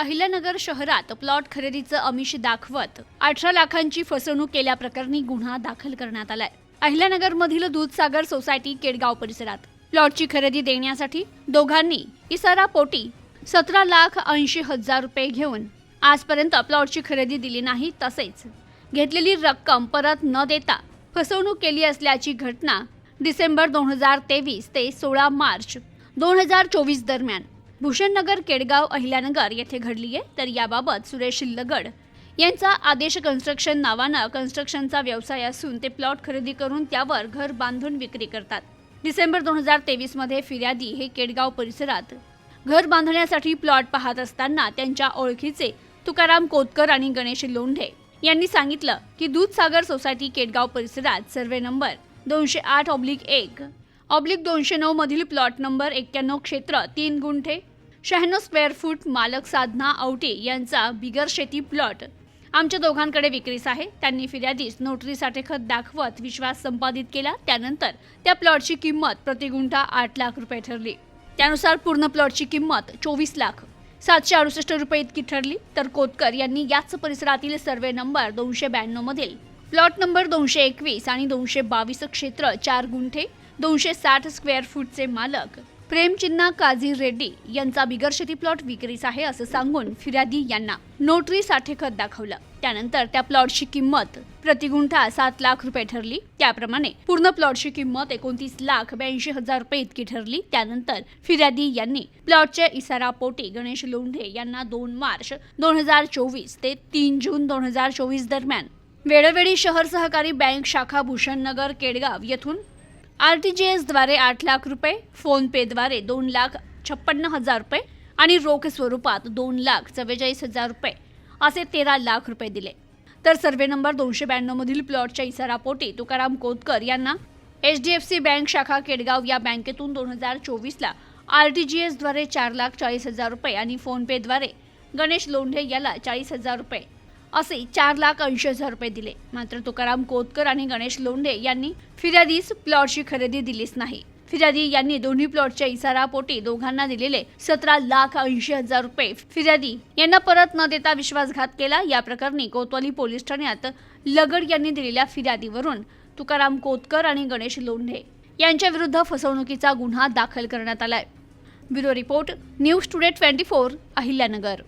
अहिल्यानगर शहरात प्लॉट खरेदीचं अमिष दाखवत अठरा लाखांची फसवणूक केल्याप्रकरणी गुन्हा दाखल करण्यात आलाय. अहिल्यानगरमधील दूधसागर सोसायटी केडगाव परिसरात. प्लॉटची खरेदी देण्यासाठी दोघांनी इसारा पोटी सतरा लाख ऐंशी हजार रुपये घेऊन आजपर्यंत प्लॉटची खरेदी दिली नाही तसेच घेतलेली रक्कम परत न देता फसवणूक केली असल्याची घटना डिसेंबर दोन हजार तेवीस ते सोळा मार्च दोन हजार चोवीस दरम्यान भूषणनगर केडगाव अहिल्यानगर येथे घडली आहे तर याबाबत सुरेश लगड यांचा आदेश कन्स्ट्रक्शन नावानं कन्स्ट्रक्शनचा व्यवसाय असून ते प्लॉट खरेदी करून त्यावर घर बांधून विक्री करतात. डिसेंबर दोन हजार तेवीसमध्ये फिर्यादी हे केडगाव परिसरात घर बांधण्यासाठी प्लॉट पाहत असताना त्यांच्या ओळखीचे तुकाराम कोतकर आणि गणेश लोंढे यांनी सांगितलं की दूधसागर सोसायटी केडगाव परिसरात सर्वे नंबर दोनशे आठ ऑब्लिक एक ऑब्लिक दोनशे नऊ मधील प्लॉट नंबर एक्क्याण्णव क्षेत्र तीन गुंठे शहाण्णव स्क्वेअर फूट मालक साधना आवटे यांचा बिगर शेती प्लॉट आमच्या दोघांकडे विक्रीस आहे. त्यांनी फिर्यादीस नोटरीसाठी खत दाखवत विश्वास संपादित केला. त्यानंतर त्या प्लॉटची किंमत प्रतिगुंठा आठ लाख रुपये ठरली. त्यानुसार पूर्ण प्लॉटची किंमत चोवीस लाख सातशे अडुसष्ट रुपये इतकी ठरली. तर कोतकर यांनी याच परिसरातील सर्वे नंबर दोनशे ब्याण्णव मधील प्लॉट नंबर दोनशे एकवीस आणि दोनशे बावीस क्षेत्र चार गुंठे दोनशे साठ स्क्वेअर फूटचे मालक प्रेमचिन्ना काझी रेड्डी यांचा बिगर शेती प्लॉट विक्रीस आहे असं सांगून फिर्यादी यांना नोटरी साठे खत दाखवलं. त्यानंतर त्या प्लॉटची किंमत प्रतिगुंठा सात लाख रुपये ठरली. त्याप्रमाणे पूर्ण प्लॉटची किंमत एकोणतीस लाख ब्याऐंशी हजार रुपये इतकी ठरली. त्यानंतर फिर्यादी यांनी प्लॉटच्या इसारा पोटी गणेश लोंढे यांना दोन मार्च दोन हजार चोवीस ते तीन जून दोन हजार चोवीस दरम्यान वेळोवेळी शहर सहकारी बँक शाखा भूषणनगर केडगाव येथून आर टी जी एसद्वारे आठ लाख रुपये फोनपेद्वारे दोन लाख छप्पन्न हजार रुपये आणि रोख स्वरूपात दोन लाख चव्वेचाळीस हजार रुपये असे तेरा लाख रुपये दिले. तर सर्वे नंबर दोनशे ब्याण्णवमधील प्लॉटच्या इसारापोटी तुकाराम कोतकर यांना H D F C bank शाखा केडगाव या बँकेतून दोन हजार चोवीसला आर टी जी एसद्वारे चार लाख चाळीस हजार रुपये आणि फोनपेद्वारे गणेश लोंढे याला चाळीस हजार रुपये असे चार लाख ऐंशी हजार रुपये दिले. मात्र तुकाराम कोतकर आणि गणेश लोंढे यांनी फिर्यादीस प्लॉटची खरेदी दिलीच नाही. फिर्यादी यांनी दोन्ही प्लॉटच्या इशारापोटी दोघांना दिलेले सतरा लाख ऐंशी हजार रुपये फिर्यादी. यांना परत न देता विश्वासघात केला. या प्रकरणी कोतवाली पोलीस ठाण्यात लगड यांनी दिलेल्या फिर्यादीवरून तुकाराम कोतकर आणि गणेश लोंढे यांच्या विरुद्ध फसवणुकीचा गुन्हा दाखल करण्यात आलाय. Bureau report news today twenty four Ahilyanagar.